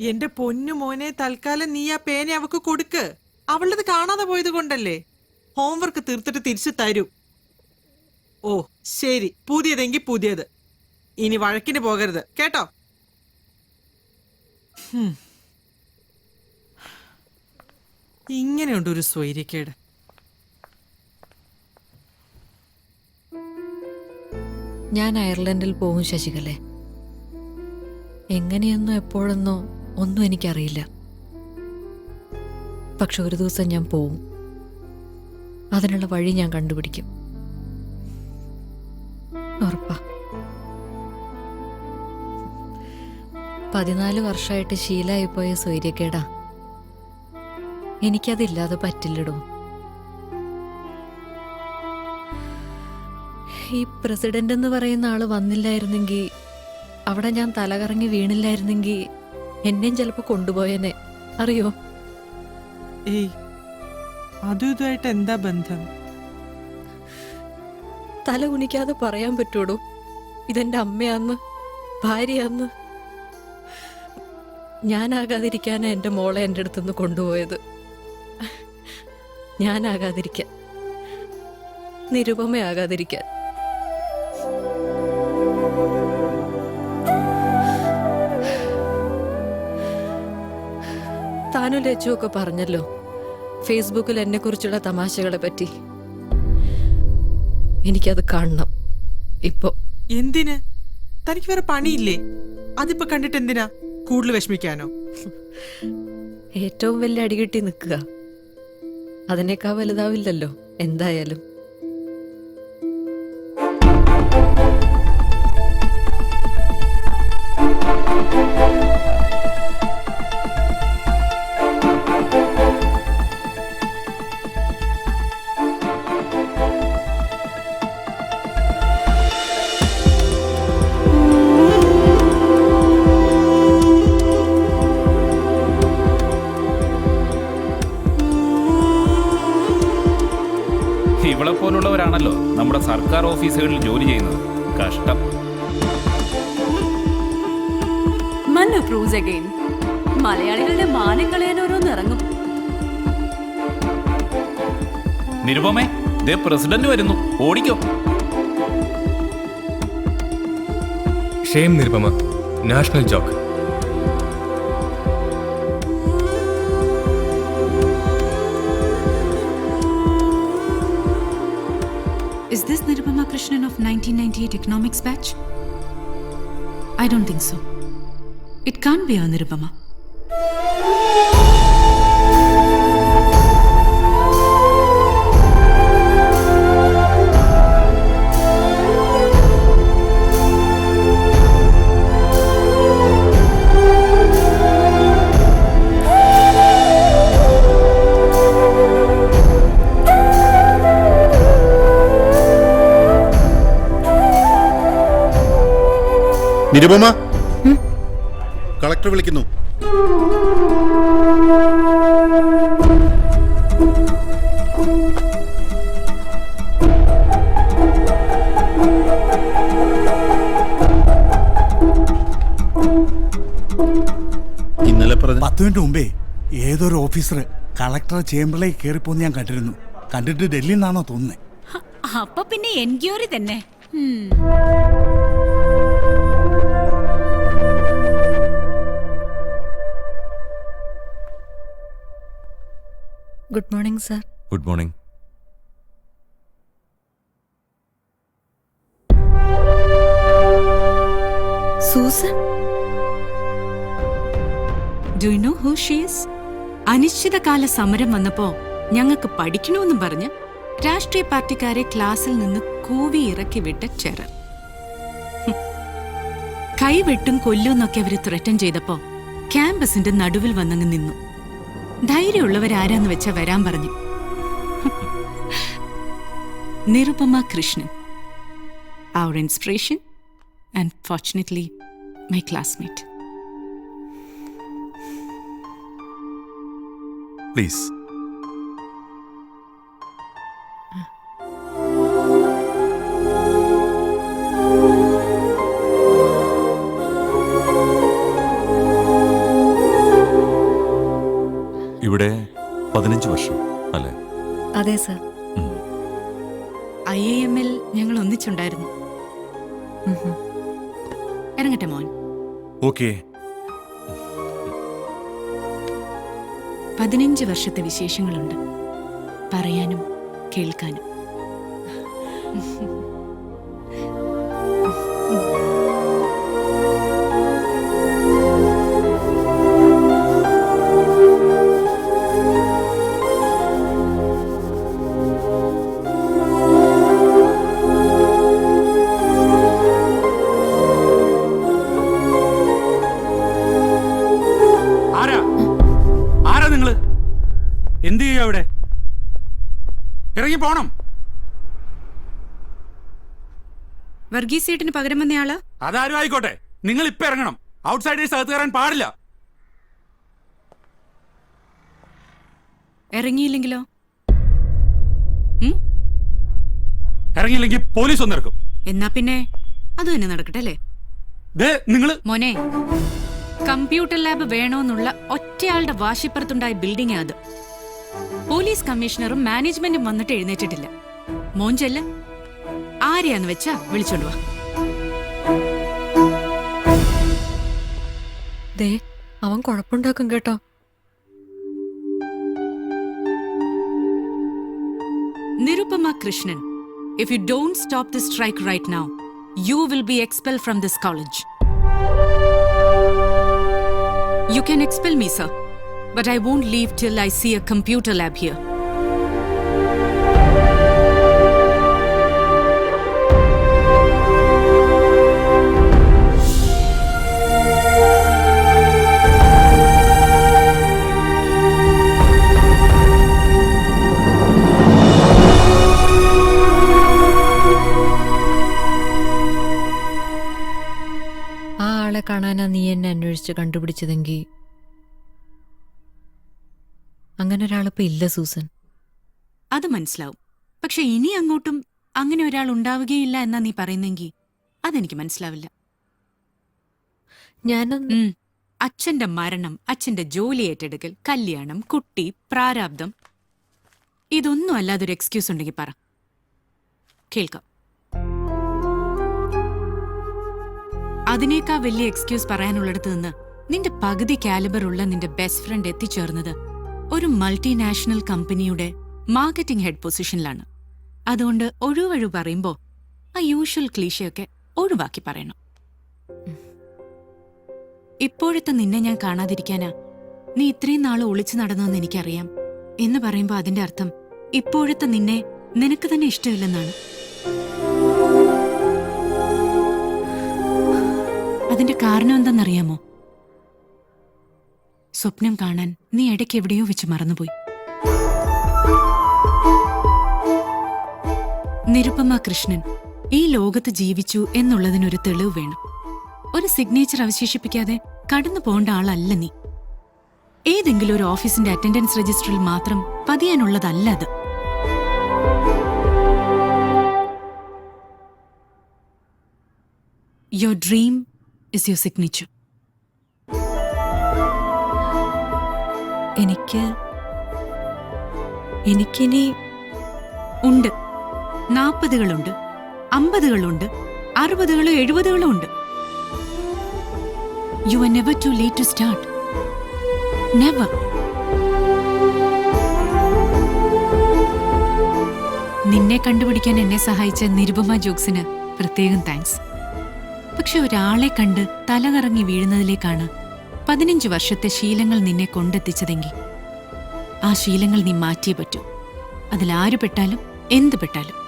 എന്റെ പൊന്നു മോനെ തൽക്കാലം നീ ആ പേന അവക്ക് കൊടുക്ക്. അവളത് കാണാതെ പോയത് കൊണ്ടല്ലേ? ഹോംവർക്ക് തീർത്തിട്ട് തിരിച്ചു തരൂ. ഓ ശരി. പുതിയതെങ്കിൽ പുതിയത്. ഇനി വഴക്കിന് പോകരുത്. കേട്ടോ? ഇങ്ങനെയുണ്ടൊരു സ്വൈര്യക്കേട്. ഞാൻ അയർലൻഡിൽ പോകും ശശികലെ. എങ്ങനെയെന്നോ എപ്പോഴെന്നോ ഒന്നും എനിക്കറിയില്ല. പക്ഷെ ഒരു ദിവസം ഞാൻ പോവും. അതിനുള്ള വഴി ഞാൻ കണ്ടുപിടിക്കും. ഉറപ്പാ. പതിനാല് വർഷമായിട്ട് ശീലമായിപ്പോയ സൂര്യക്കേടാ. എനിക്കതില്ലാതെ പറ്റില്ലടോ. ഈ പ്രസിഡന്റ് എന്ന് പറയുന്ന ആൾ വന്നില്ലായിരുന്നെങ്കിൽ അവിടെ ഞാൻ തലകറങ്ങി വീണില്ലായിരുന്നെങ്കിൽ എന്നെയും ചിലപ്പോൾ കൊണ്ടുപോയേനെ. അറിയോ? ഏയ് അതും ഇതുമായിട്ട് എന്താ ബന്ധം? തല കുനിക്കാതെ പറയാൻ പറ്റൂടോ ഇതെന്റെ അമ്മയാന്ന് ഭാര്യയാന്ന്. ഞാനാകാതിരിക്കാനാ എന്റെ മോളെ എന്റെ അടുത്തുനിന്ന് കൊണ്ടുപോയത്. ഞാനാകാതിരിക്കാൻ. നിരുപമയാകാതിരിക്കാൻ. താനും ലച്ചു ഒക്കെ പറഞ്ഞല്ലോ. ഫേസ്ബുക്കിൽ എന്നെ കുറിച്ചുള്ള തമാശകളെ പറ്റി. എനിക്കത് കാണണം. ഇപ്പോ. എന്തിന്? തനിക്ക് വേറെ പണിയില്ലേ? അതിപ്പോ കണ്ടിട്ട് എന്തിനാ കൂടുതൽ വിഷമിക്കാനോ? ഏറ്റവും വലിയ അടികിട്ടി നിൽക്കുക. അതിനേക്കാൾ വലുതാവില്ലല്ലോ എന്തായാലും. ഇവളെ പോലുള്ളവരാണല്ലോ നമ്മുടെ സർക്കാർ ഓഫീസുകളിൽ ജോലി ചെയ്യുന്നത്. കഷ്ടം. മൻ അപ്രൂവ്സ് അഗൈൻ മലയാളികളുടെ മാനം കളയാൻ ഓരോന്ന് ഇറങ്ങും. നിരുപമേ ദേ പ്രസിഡന്റ് വരുന്നു. ഓടിക്കോ. Shame Nirupama. National joke 1998 economics batch? I don't think so. It can't be a Nirupama collector വിളിക്കുന്നു. ഇന്നലെ പറഞ്ഞ പത്ത് മിനിറ്റ് മുമ്പേ ഏതൊരു ഓഫീസർ കളക്ടർ ചേംബറിലേക്ക് കയറിപ്പോന്ന് ഞാൻ കണ്ടിരുന്നു. കണ്ടിട്ട് ഡൽഹിന്നാണോ നിന്നാണോ തോന്നുന്നത് അപ്പൊ പിന്നെ എൻക്വയറി തന്നെ. Good morning sir. Good morning. Susan? Do know who she's അനിശ്ചിതകാല സമരം വന്നപ്പോ ഞങ്ങൾക്ക് പഠിക്കണമെന്നും പറഞ്ഞ് രാഷ്ട്രീയ പാർട്ടിക്കാരെ ക്ലാസ്സിൽ നിന്ന് കൂവി ഇറക്കി വിട്ട ചെറർ. കൈവെട്ടും കൊല്ലുമെന്നൊക്കെ അവർ ത്രെറ്റൻ ചെയ്തപ്പോ ക്യാമ്പസിന്റെ നടുവിൽ വന്നങ്ങ് നിന്നു. ധൈര്യമുള്ളവരാരാന്ന് വെച്ചാ വരാൻ പറഞ്ഞു. നിരുപമ കൃഷ്ണൻ. അവർ inspiration and fortunately my classmate please ഇവിടെ പതിനഞ്ച് വർഷം അല്ലേ? അതെ സർ. ഐ എം എമ്മിൽ ഞങ്ങൾ ഒന്നിച്ചുണ്ടായിരുന്നു. ഇറങ്ങട്ടെ മോൻ. ഓക്കെ. പതിനഞ്ച് വർഷത്തെ വിശേഷങ്ങളുണ്ട്. പറയാനും കേൾക്കാനും. ഇറങ്ങി പോണം വർഗീസേട്ടിന് പകരം വന്നയാൾ അതാരും ആയിക്കോട്ടെ. നിങ്ങൾ ഇപ്പൊ ഇറങ്ങണം. ഔട്ട്സൈഡേഴ്സ് അകത്ത് കയറാൻ പാടില്ല. ഇറങ്ങിയില്ലെങ്കിലോ? ഇറങ്ങിയില്ലെങ്കിൽ പോലീസ് ഒന്നിറക്കും എന്നാ പിന്നെ? അത് തന്നെ നടക്കട്ടെ അല്ലേ? നിങ്ങൾ മോനെ കമ്പ്യൂട്ടർ ലാബ് വേണോന്നുള്ള ഒറ്റയാളുടെ വാശിപ്പുറത്തുണ്ടായ ബിൽഡിംഗ് അത്. പോലീസ് കമ്മീഷണറും മാനേജ്മെന്റും വന്നിട്ട് എഴുന്നേറ്റിട്ടില്ല. മോഞ്ചെല്ല് ആരെയാന്ന് വെച്ചാ വിളിച്ചോണ്ട് വാ. ദേ അവൻ കുഴപ്പുണ്ടാക്കും കേട്ടോ. Nirupama Krishnan if you don't stop the strike right now you will be expel from this college you can expel me sir but I won't leave till I see a computer lab here. കാണാനാ നീ എന്നെ അന്വേഷിച്ച് കണ്ടുപിടിച്ചതെങ്കിൽ അങ്ങനെ ഒരാളിപ്പോ ഇല്ല Susan. അത് മനസ്സിലാവും. പക്ഷെ ഇനി അങ്ങോട്ടും അങ്ങനെ ഒരാൾ ഉണ്ടാവുകയില്ല എന്നാ നീ പറയുന്നെങ്കിൽ അതെനിക്ക് മനസ്സിലാവില്ല. ഞാനൊന്ന് ഉം. അച്ഛന്റെ മരണം അച്ഛന്റെ ജോലി ഏറ്റെടുക്കൽ കല്യാണം കുട്ടി പ്രാരാബ്ദം. ഇതൊന്നും അല്ലാതൊരു എക്സ്ക്യൂസ് ഉണ്ടെങ്കിൽ പറ. കേൾക്കാം. അതിനേക്കാ വലിയ എക്സ്ക്യൂസ് പറയാനുള്ളിടത്ത് നിന്ന് നിന്റെ പകുതി കാലിബർ ഉള്ള നിന്റെ ബെസ്റ്റ് ഫ്രണ്ട് എത്തിച്ചേർന്നത് ഒരു മൾട്ടിനാഷണൽ കമ്പനിയുടെ മാർക്കറ്റിംഗ് ഹെഡ് പൊസിഷനിലാണ് അതുകൊണ്ട് ഒഴിവഴു പറയുമ്പോൾ ആ യൂഷ്വൽ ക്ലീശയൊക്കെ ഒഴിവാക്കി പറയണം. ഇപ്പോഴത്തെ നിന്നെ ഞാൻ കാണാതിരിക്കാനാ നീ ഇത്രയും നാൾ ഒളിച്ചു നടന്നെന്ന് എനിക്കറിയാം എന്ന് പറയുമ്പോൾ അതിന്റെ അർത്ഥം ഇപ്പോഴത്തെ നിന്നെ നിനക്ക് തന്നെ ഇഷ്ടമില്ലെന്നാണ്. അതിന്റെ കാരണം എന്തെന്നറിയാമോ സ്വപ്നം കാണാൻ നീ ഇടയ്ക്ക് എവിടെയോ വെച്ച് മറന്നുപോയി. നിരുപമ കൃഷ്ണൻ ഈ ലോകത്ത് ജീവിച്ചു എന്നുള്ളതിനൊരു തെളിവ് വേണം. ഒരു സിഗ്നേച്ചർ അവശേഷിപ്പിക്കാതെ കടന്നു പോകേണ്ട ആളല്ല നീ. ഏതെങ്കിലും ഒരു ഓഫീസിന്റെ അറ്റൻഡൻസ് രജിസ്റ്ററിൽ മാത്രം പതിയാനുള്ളതല്ല അത്. Your dream is your signature എനിക്ക് എനിക്കിനി ഉണ്ട്. നാൽപ്പതുകളുണ്ട് അമ്പതുകളുണ്ട് അറുപതുകളും എഴുപതുകളും ഉണ്ട്. You are never too late to start never നിന്നെ കണ്ടുപിടിക്കാൻ എന്നെ സഹായിച്ച നിരുപമ ജോക്സിന് പ്രത്യേകം താങ്ക്സ് പക്ഷെ ഒരാളെ കണ്ട് തലകറങ്ങി വീഴുന്നതിലേക്കാണ് പതിനഞ്ച് വർഷത്തെ ശീലങ്ങൾ നിന്നെ കൊണ്ടെത്തിച്ചതെങ്കിൽ ആ ശീലങ്ങൾ നീ മാറ്റിയേ പറ്റൂ. അതിലാരു പെട്ടാലും എന്ത് പെട്ടാലും.